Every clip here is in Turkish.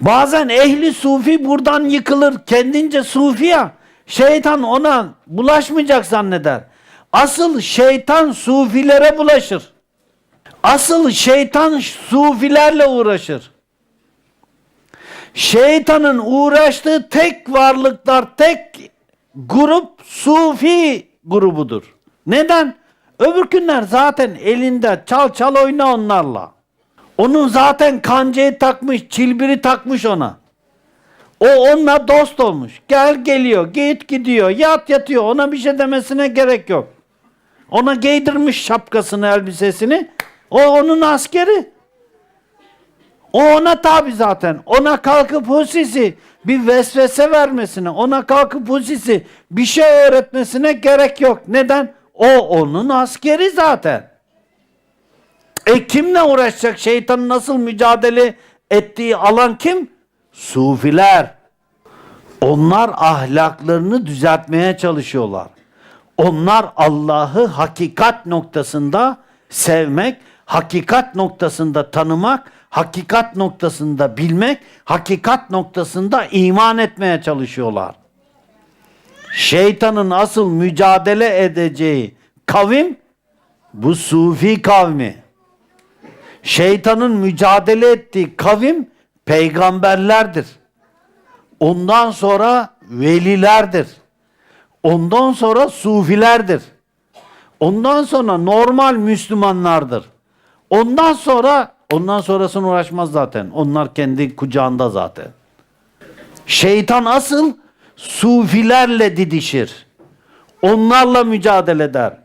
Bazen ehli sufi buradan yıkılır. Kendince sufi ya. Şeytan ona bulaşmayacak zanneder. Asıl şeytan sufilere bulaşır. Asıl şeytan sufilerle uğraşır. Şeytanın uğraştığı tek varlıklar, tek grup sufi grubudur. Neden? Öbür günler zaten elinde çal çal oyna onlarla. Onun zaten kancayı takmış, çilbiri takmış ona. O onunla dost olmuş. Gel geliyor, git gidiyor, yat yatıyor. Ona bir şey demesine gerek yok. Ona giydirmiş şapkasını, elbisesini. O onun askeri. O ona tabi zaten. Ona kalkıp husisi bir vesvese vermesine, ona kalkıp husisi bir şey öğretmesine gerek yok. Neden? O onun askeri zaten. E kimle uğraşacak? Şeytanın nasıl mücadele ettiği alan kim? Sufiler. Onlar ahlaklarını düzeltmeye çalışıyorlar. Onlar Allah'ı hakikat noktasında sevmek, hakikat noktasında tanımak, hakikat noktasında bilmek, hakikat noktasında iman etmeye çalışıyorlar. Şeytanın asıl mücadele edeceği kavim bu sufi kavmi. Şeytanın mücadele ettiği kavim peygamberlerdir. Ondan sonra velilerdir. Ondan sonra sufilerdir. Ondan sonra normal Müslümanlardır. Ondan sonra ondan sonrasını uğraşmaz zaten. Onlar kendi kucağında zaten. Şeytan asıl sufilerle didişir. Onlarla mücadele eder.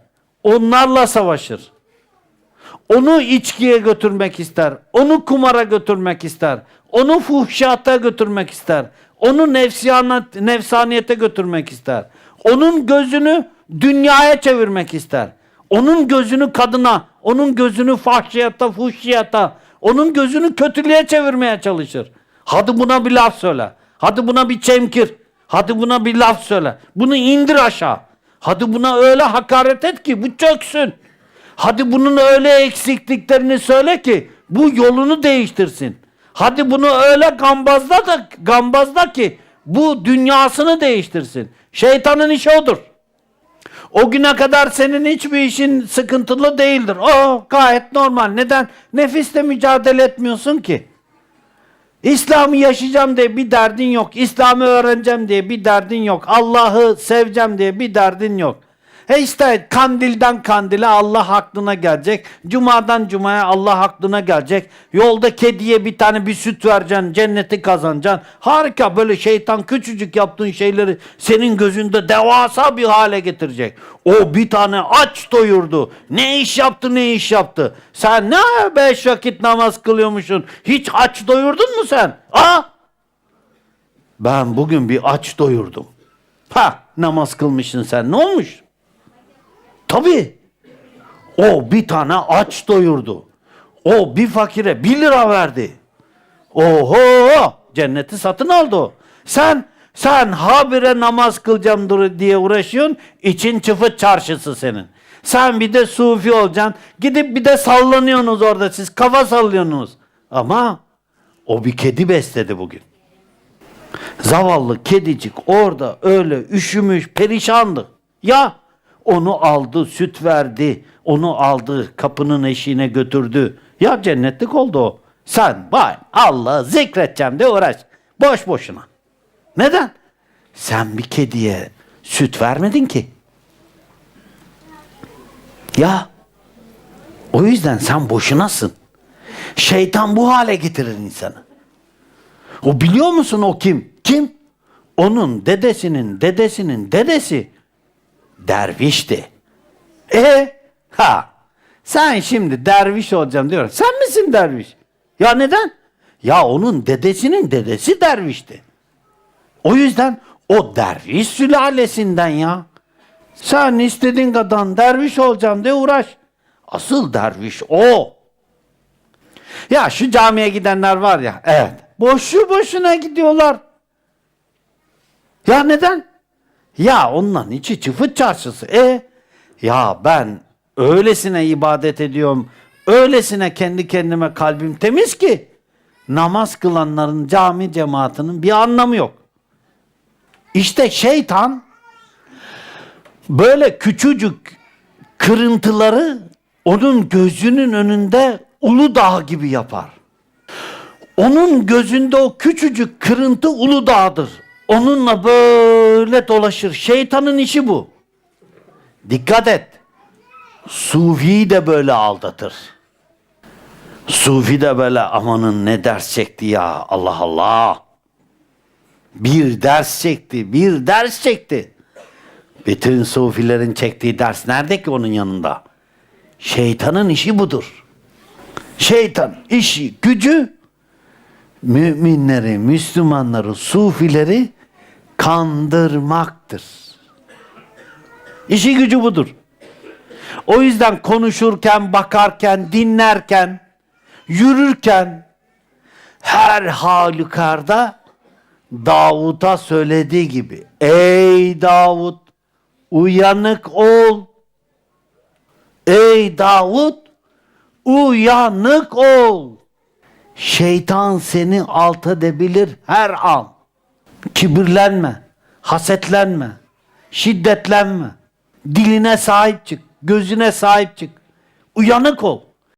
Onlarla savaşır. Onu içkiye götürmek ister. Onu kumara götürmek ister. Onu fuhşata götürmek ister. Onu nefsiyanat, nefsaniyete götürmek ister. Onun gözünü dünyaya çevirmek ister. Onun gözünü kadına, onun gözünü fahşiyata, fuhşiyata, onun gözünü kötülüğe çevirmeye çalışır. Hadi buna bir laf söyle. Hadi buna bir çemkir. Hadi buna bir laf söyle. Bunu indir aşağı. Hadi buna öyle hakaret et ki bu çöksün. Hadi bunun öyle eksikliklerini söyle ki bu yolunu değiştirsin. Hadi bunu öyle gambazla da gambazla ki bu dünyasını değiştirsin. Şeytanın işi odur. O güne kadar senin hiçbir işin sıkıntılı değildir. O gayet normal. Neden? Nefisle mücadele etmiyorsun ki. İslam'ı yaşayacağım diye bir derdin yok. İslam'ı öğreneceğim diye bir derdin yok. Allah'ı seveceğim diye bir derdin yok. He işte kandilden kandile Allah aklına gelecek. Cumadan cumaya Allah aklına gelecek. Yolda kediye bir tane bir süt vereceksin. Cenneti kazanacaksın. Harika böyle şeytan küçücük yaptığın şeyleri senin gözünde devasa bir hale getirecek. O bir tane aç doyurdu. Ne iş yaptı ne iş yaptı. Sen ne beş vakit namaz kılıyormuşsun. Hiç aç doyurdun mu sen? Ha? Ben bugün bir aç doyurdum. Ha namaz kılmışsın sen ne olmuş? Tabii. O bir tane aç doyurdu. O bir fakire bir lira verdi. Oho! Cenneti satın aldı o. Sen sen habire namaz kılacağım diye uğraşıyorsun. için çıfıt çarşısı senin. Sen bir de sufi olacaksın. Gidip bir de sallanıyorsunuz orada siz. Kafa sallıyorsunuz. Ama o bir kedi besledi bugün. Zavallı kedicik orada öyle üşümüş, perişandı. Ya onu aldı, süt verdi. Onu aldı, kapının eşiğine götürdü. Ya cennetlik oldu o. Sen vay Allah'ı zikredeceğim de uğraş. Boş boşuna. Neden? Sen bir kediye süt vermedin ki. Ya o yüzden sen boşunasın. Şeytan bu hale getirir insanı. O biliyor musun o kim? Kim? Onun dedesinin dedesinin dedesi dervişti. E ha sen şimdi derviş olacağım diyor. Sen misin derviş? Ya neden? Ya onun dedesinin dedesi dervişti. O yüzden o derviş sülalesinden ya. Sen istediğin kadar derviş olacağım diye uğraş. Asıl derviş o. Ya şu camiye gidenler var ya, evet. Boşu boşuna gidiyorlar. Ya neden? Ya onların içi çıfıt çarşısı. E ya ben öylesine ibadet ediyorum. Öylesine kendi kendime kalbim temiz ki. namaz kılanların cami cemaatinin bir anlamı yok. İşte şeytan böyle küçücük kırıntıları onun gözünün önünde Uludağ gibi yapar. Onun gözünde o küçücük kırıntı Uludağ'dır. Onunla böyle dolaşır. Şeytanın işi bu. Dikkat et. Sufi de böyle aldatır. Sufi de böyle amanın ne ders çekti ya Allah Allah. Bir ders çekti, bir ders çekti. Bütün sufilerin çektiği ders nerede ki onun yanında? Şeytanın işi budur. Şeytan işi, gücü müminleri, Müslümanları, sufileri kandırmaktır. İşi gücü budur. O yüzden konuşurken, bakarken, dinlerken, yürürken her halükarda Davut'a söylediği gibi Ey Davut uyanık ol. Ey Davut uyanık ol. Şeytan seni alt edebilir her an. Kibirlenme, hasetlenme, şiddetlenme. Diline sahip çık, gözüne sahip çık. Uyanık ol.